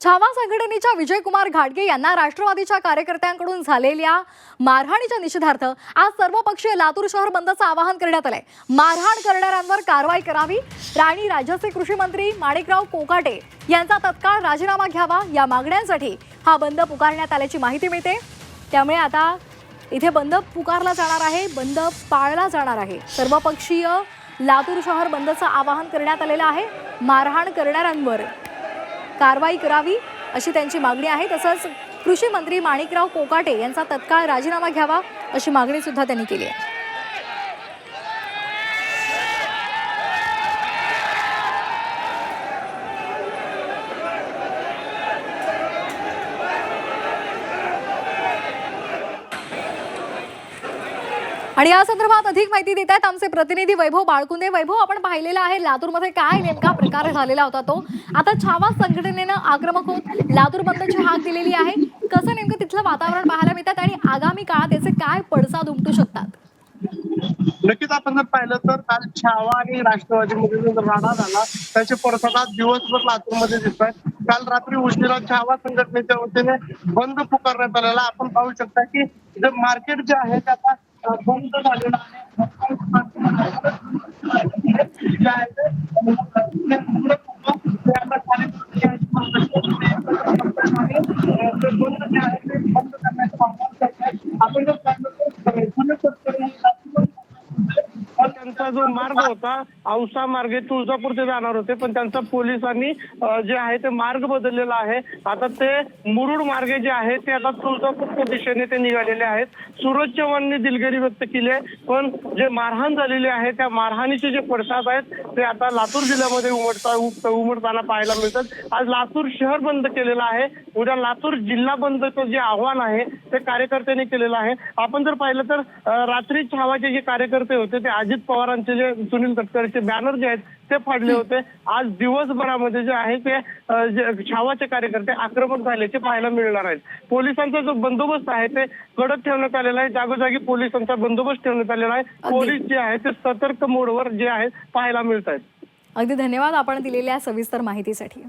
छावा संघटनेच्या विजयकुमार घाटगे यांना राष्ट्रवादीच्या कार्यकर्त्यांकडून झालेल्या मारहाणीच्या निषेधार्थ आज सर्वपक्षीय लातूर शहर बंदचं आवाहन करण्यात आलंय. मारहाण करणाऱ्यांवर कारवाई करावी. राणी राज्याचे कृषी मंत्री माणिकराव कोकाटे यांचा तत्काळ राजीनामा घ्यावा या मागण्यांसाठी हा बंद पुकारण्यात आल्याची माहिती मिळते. त्यामुळे आता इथे बंद पुकारला जाणार आहे बंद पाळला जाणार आहे. सर्वपक्षीय लातूर शहर बंदचं आवाहन करण्यात आलेलं आहे. मारहाण करणाऱ्यांवर कारवाई करावी अशी त्यांची मागणी आहे. तसंच कृषी मंत्री माणिकराव कोकाटे यांचा तत्काळ राजीनामा घ्यावा अशी मागणी सुद्धा त्यांनी केली आहे. आणि या संदर्भात अधिक माहिती देत आहेत आमचे प्रतिनिधी वैभव बाळकुंदे. वैभव आपण पाहिलेला आहे लातूरमध्ये काय नेमका प्रकार झालेला होता तो? आता छावा संघटनेनं आक्रमक होत लातूर बंदची हाक दिलेली आहे. कसं नेमकं तिथलं वातावरण पाहायला मिळतात आणि आगामी काळात याचे काय पडसाद उमटू शकतात? नक्कीच आपण जर पाहिलं तर काल छावा आणि राष्ट्रवादीमध्ये जो राडा झाला त्याचे पडसाद दिवसभर लातूरमध्ये दिसत आहेत. काल रात्री उशिरा छावा संघटनेच्या वतीने बंद पुकारण्यात आलेला आपण पाहू शकता की जे मार्केट जे आहे ते आता अं, बंद झालेलं आहे त्यांचा जो मार्ग होता औसा मार्गे तुळजापूर ते जाणार होते पण त्यांचा पोलिसांनी जे आहे ते मार्ग बदललेला आहे. आता ते मुरुड मार्गे जे आहे ते आता तुळजापूरच्या दिशेने ते निघालेले आहेत. सूरज चव्हाणने दिलगिरी व्यक्त केली आहे पण जे मारहाण झालेली आहे त्या मारहाणीचे जे पडसाद आहेत ते आता लातूर जिल्ह्यामध्ये उमटता उमटताना पाहायला मिळतात. आज लातूर शहर बंद केलेलं आहे. उद्या लातूर जिल्हा बंदचं जे आव्हान आहे ते कार्यकर्त्यांनी केलेलं आहे. आपण जर पाहिलं तर रात्री छावाचे जे कार्यकर्ते होते ते अजित पवारांचे जे सुनील तटकरेचे बॅनर जे आहेत ते फाडले होते. आज दिवसभरामध्ये जे आहे ते छावाचे कार्यकर्ते आक्रमक झाल्याचे पाहायला मिळणार आहेत. पोलिसांचा जो बंदोबस्त आहे ते कडक ठेवण्यात आलेला आहे. जागोजागी पोलिसांचा बंदोबस्त ठेवण्यात आलेला आहे. पोलीस जे आहे ते सतर्क मोडवर जे आहे पाहायला मिळत आहेत. अगदी धन्यवाद आपण दिलेल्या सविस्तर माहितीसाठी.